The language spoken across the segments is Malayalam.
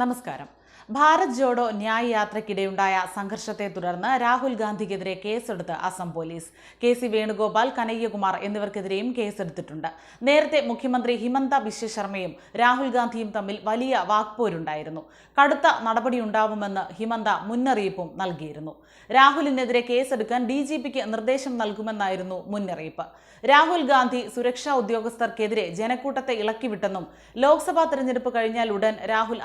നമസ്കാരം. ഭാരത് ജോഡോ ന്യായ് യാത്രയ്ക്കിടെയുണ്ടായ സംഘർഷത്തെ തുടർന്ന് രാഹുൽ ഗാന്ധിക്കെതിരെ കേസെടുത്ത് Assam police. K C Venugopal Kanhaiya Kumar എന്നിവർക്കെതിരെയും കേസെടുത്തിട്ടുണ്ട്. നേരത്തെ മുഖ്യമന്ത്രി ഹിമന്ത ബിശ്വ ശർമ്മയും രാഹുൽ ഗാന്ധിയും തമ്മിൽ വലിയ വാക്പോരുണ്ടായിരുന്നു. കടുത്ത നടപടിയുണ്ടാവുമെന്ന് ഹിമന്ത മുന്നറിയിപ്പും നൽകിയിരുന്നു. രാഹുലിനെതിരെ കേസെടുക്കാൻ ഡി ജി പിക്ക് നിർദ്ദേശം നൽകുമെന്നായിരുന്നു മുന്നറിയിപ്പ്. രാഹുൽ ഗാന്ധി സുരക്ഷാ ഉദ്യോഗസ്ഥർക്കെതിരെ ജനക്കൂട്ടത്തെ ഇളക്കിവിട്ടെന്നും ലോക്സഭാ തെരഞ്ഞെടുപ്പ് കഴിഞ്ഞാൽ ഉടൻ രാഹുൽ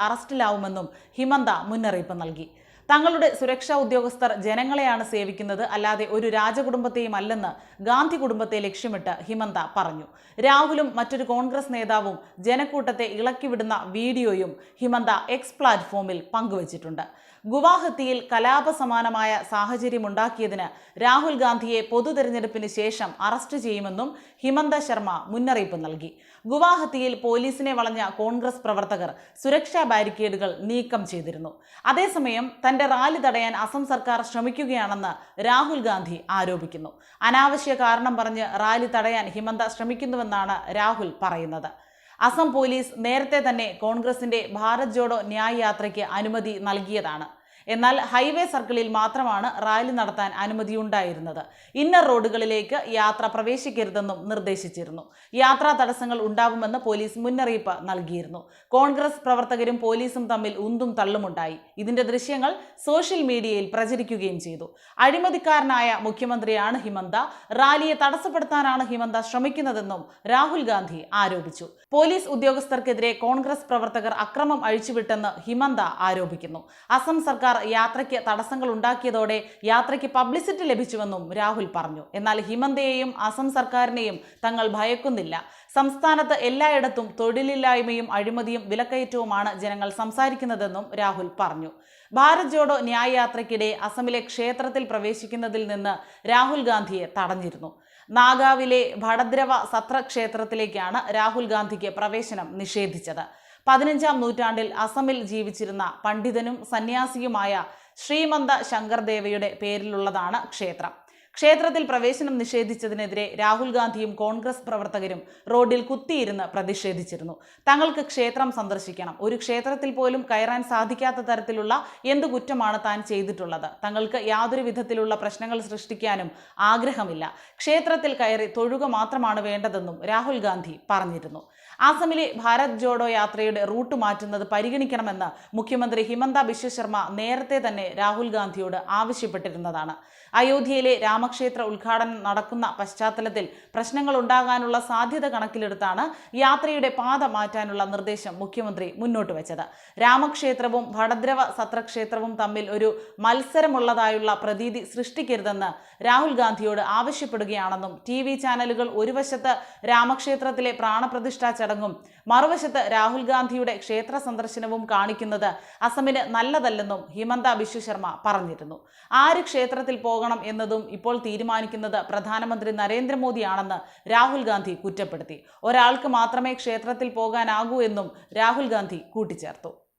അറസ്റ്റിലാവുമെന്നും ഹിമന്ത മുന്നറിയിപ്പ് നൽകി തങ്ങളുടെ സുരക്ഷാ ഉദ്യോഗസ്ഥർ ജനങ്ങളെയാണ് സേവിക്കുന്നത്. അല്ലാതെ ഒരു രാജകുടുംബത്തെയും അല്ലെന്ന് ഗാന്ധി കുടുംബത്തെ ലക്ഷ്യമിട്ട് ഹിമന്ത പറഞ്ഞു. രാഹുലും മറ്റൊരു കോൺഗ്രസ് നേതാവും ജനക്കൂട്ടത്തെ ഇളക്കിവിടുന്ന വീഡിയോയും ഹിമന്ത എക്സ് പ്ലാറ്റ്ഫോമിൽ പങ്കുവച്ചിട്ടുണ്ട്. ഗുവാഹത്തിയിൽ കലാപസമാനമായ സാഹചര്യമുണ്ടാക്കിയതിന് രാഹുൽ ഗാന്ധിയെ പൊതു തെരഞ്ഞെടുപ്പിന് ശേഷം അറസ്റ്റ് ചെയ്യുമെന്നും ഹിമന്ത ശർമ്മ മുന്നറിയിപ്പ് നൽകി. ഗുവാഹത്തിയിൽ പോലീസിനെ വളഞ്ഞ കോൺഗ്രസ് പ്രവർത്തകർ സുരക്ഷാ ബാരിക്കേഡുകൾ നീക്കം ചെയ്തിരുന്നു. അതേസമയം തന്റെ റാലി തടയാൻ അസം സർക്കാർ ശ്രമിക്കുകയാണെന്ന് രാഹുൽ ഗാന്ധി ആരോപിക്കുന്നു. അനാവശ്യ കാരണം പറഞ്ഞ് റാലി തടയാൻ ഹിമന്ത ശ്രമിക്കുന്നുവെന്നാണ് രാഹുൽ പറയുന്നത്. അസം പോലീസ് നേരത്തെ തന്നെ കോൺഗ്രസിന്റെ ഭാരത് ജോഡോ ന്യായ് യാത്രയ്ക്ക് അനുമതി നൽകിയതാണ്. എന്നാൽ ഹൈവേ സർക്കിളിൽ മാത്രമാണ് റാലി നടത്താൻ അനുമതിയുണ്ടായിരുന്നത്. ഇന്നർ റോഡുകളിലേക്ക് യാത്ര പ്രവേശിക്കരുതെന്നും നിർദ്ദേശിച്ചിരുന്നു. യാത്രാ തടസ്സങ്ങൾ ഉണ്ടാവുമെന്ന് പോലീസ് മുന്നറിയിപ്പ് നൽകിയിരുന്നു. കോൺഗ്രസ് പ്രവർത്തകരും പോലീസും തമ്മിൽ ഉന്തും തള്ളുമുണ്ടായി. ഇതിന്റെ ദൃശ്യങ്ങൾ സോഷ്യൽ മീഡിയയിൽ പ്രചരിക്കുകയും ചെയ്തു. അഴിമതിക്കാരനായ മുഖ്യമന്ത്രിയാണ് ഹിമന്ത. റാലിയെ തടസ്സപ്പെടുത്താനാണ് ഹിമന്ത ശ്രമിക്കുന്നതെന്നും രാഹുൽ ഗാന്ധി ആരോപിച്ചു. പോലീസ് ഉദ്യോഗസ്ഥർക്കെതിരെ കോൺഗ്രസ് പ്രവർത്തകർ അക്രമം അഴിച്ചുവിട്ടെന്ന് ഹിമന്ത ആരോപിക്കുന്നു. അസം സർക്കാർ യാത്രയ്ക്ക് തടസ്സങ്ങൾ ഉണ്ടാക്കിയതോടെ യാത്രയ്ക്ക് പബ്ലിസിറ്റി ലഭിച്ചുവെന്നും രാഹുൽ പറഞ്ഞു. എന്നാൽ ഹിമന്തയെയും അസം സർക്കാരിനെയും തങ്ങൾ ഭയക്കുന്നില്ല. സംസ്ഥാനത്ത് എല്ലായിടത്തും തൊഴിലില്ലായ്മയും അഴിമതിയും വിലക്കയറ്റവുമാണ് ജനങ്ങൾ സംസാരിക്കുന്നതെന്നും രാഹുൽ പറഞ്ഞു. ഭാരത് ജോഡോ ന്യായ യാത്രയ്ക്കിടെ അസമിലെ ക്ഷേത്രത്തിൽ പ്രവേശിക്കുന്നതിൽ നിന്ന് രാഹുൽ ഗാന്ധിയെ തടഞ്ഞിരുന്നു. നാഗാവിലെ ഭടദ്രവ സത്ര ക്ഷേത്രത്തിലേക്കാണ് രാഹുൽ ഗാന്ധിക്ക് പ്രവേശനം നിഷേധിച്ചത്. പതിനഞ്ചാം നൂറ്റാണ്ടിൽ അസമിൽ ജീവിച്ചിരുന്ന പണ്ഡിതനും സന്യാസിയുമായ ശ്രീമന്ത ശങ്കർദേവയുടെ പേരിലുള്ളതാണ് ക്ഷേത്രം. ക്ഷേത്രത്തിൽ പ്രവേശനം നിഷേധിച്ചതിനെതിരെ രാഹുൽ ഗാന്ധിയും കോൺഗ്രസ് പ്രവർത്തകരും റോഡിൽ കുത്തിയിരുന്ന് പ്രതിഷേധിച്ചിരുന്നു. തങ്ങൾക്ക് ക്ഷേത്രം സന്ദർശിക്കണം. ഒരു ക്ഷേത്രത്തിൽ പോലും കയറാൻ സാധിക്കാത്ത തരത്തിലുള്ള എന്ത് കുറ്റമാണ് താൻ ചെയ്തിട്ടുള്ളത്? തങ്ങൾക്ക് യാതൊരു വിധത്തിലുള്ള പ്രശ്നങ്ങൾ സൃഷ്ടിക്കാനും ആഗ്രഹമില്ല. ക്ഷേത്രത്തിൽ കയറി തൊഴുക മാത്രമാണ് വേണ്ടതെന്നും രാഹുൽ ഗാന്ധി പറഞ്ഞിരുന്നു. ആസമിലെ ഭാരത് ജോഡോ യാത്രയുടെ റൂട്ട് മാറ്റുന്നത് പരിഗണിക്കണമെന്ന് മുഖ്യമന്ത്രി ഹിമന്ത ബിശ്വ ശർമ്മ നേരത്തെ തന്നെ രാഹുൽ ഗാന്ധിയോട് ആവശ്യപ്പെട്ടിരുന്നതാണ്. അയോധ്യയിലെ രാമക്ഷേത്ര ഉദ്ഘാടനം നടക്കുന്ന പശ്ചാത്തലത്തിൽ പ്രശ്നങ്ങൾ ഉണ്ടാകാനുള്ള സാധ്യത കണക്കിലെടുത്താണ് യാത്രയുടെ പാത മാറ്റാനുള്ള നിർദ്ദേശം മുഖ്യമന്ത്രി മുന്നോട്ട് വെച്ചത്. രാമക്ഷേത്രവും ഭടദ്രവ സത്രക്ഷേത്രവും തമ്മിൽ ഒരു മത്സരമുള്ളതായുള്ള പ്രതീതി സൃഷ്ടിക്കരുതെന്ന് രാഹുൽ ഗാന്ധിയോട് ആവശ്യപ്പെടുകയാണെന്നും ടി വി ചാനലുകൾ ഒരു വശത്ത് രാമക്ഷേത്രത്തിലെ പ്രാണപ്രതിഷ്ഠാ ചടങ്ങും മറുവശത്ത് രാഹുൽ ഗാന്ധിയുടെ ക്ഷേത്ര സന്ദർശനവും കാണിക്കുന്നത് അസമിന് നല്ലതല്ലെന്നും ഹിമന്ത ബിശ്വശർമ്മ പറഞ്ഞിരുന്നു. ആര് ക്ഷേത്രത്തിൽ പോകണം എന്നതും ഇപ്പോൾ തീരുമാനിക്കുന്നത് പ്രധാനമന്ത്രി നരേന്ദ്രമോദിയാണെന്ന് രാഹുൽ ഗാന്ധി കുറ്റപ്പെടുത്തി. ഒരാൾക്ക് മാത്രമേ ക്ഷേത്രത്തിൽ പോകാനാകൂ എന്നും രാഹുൽ ഗാന്ധി കൂട്ടിച്ചേർത്തു.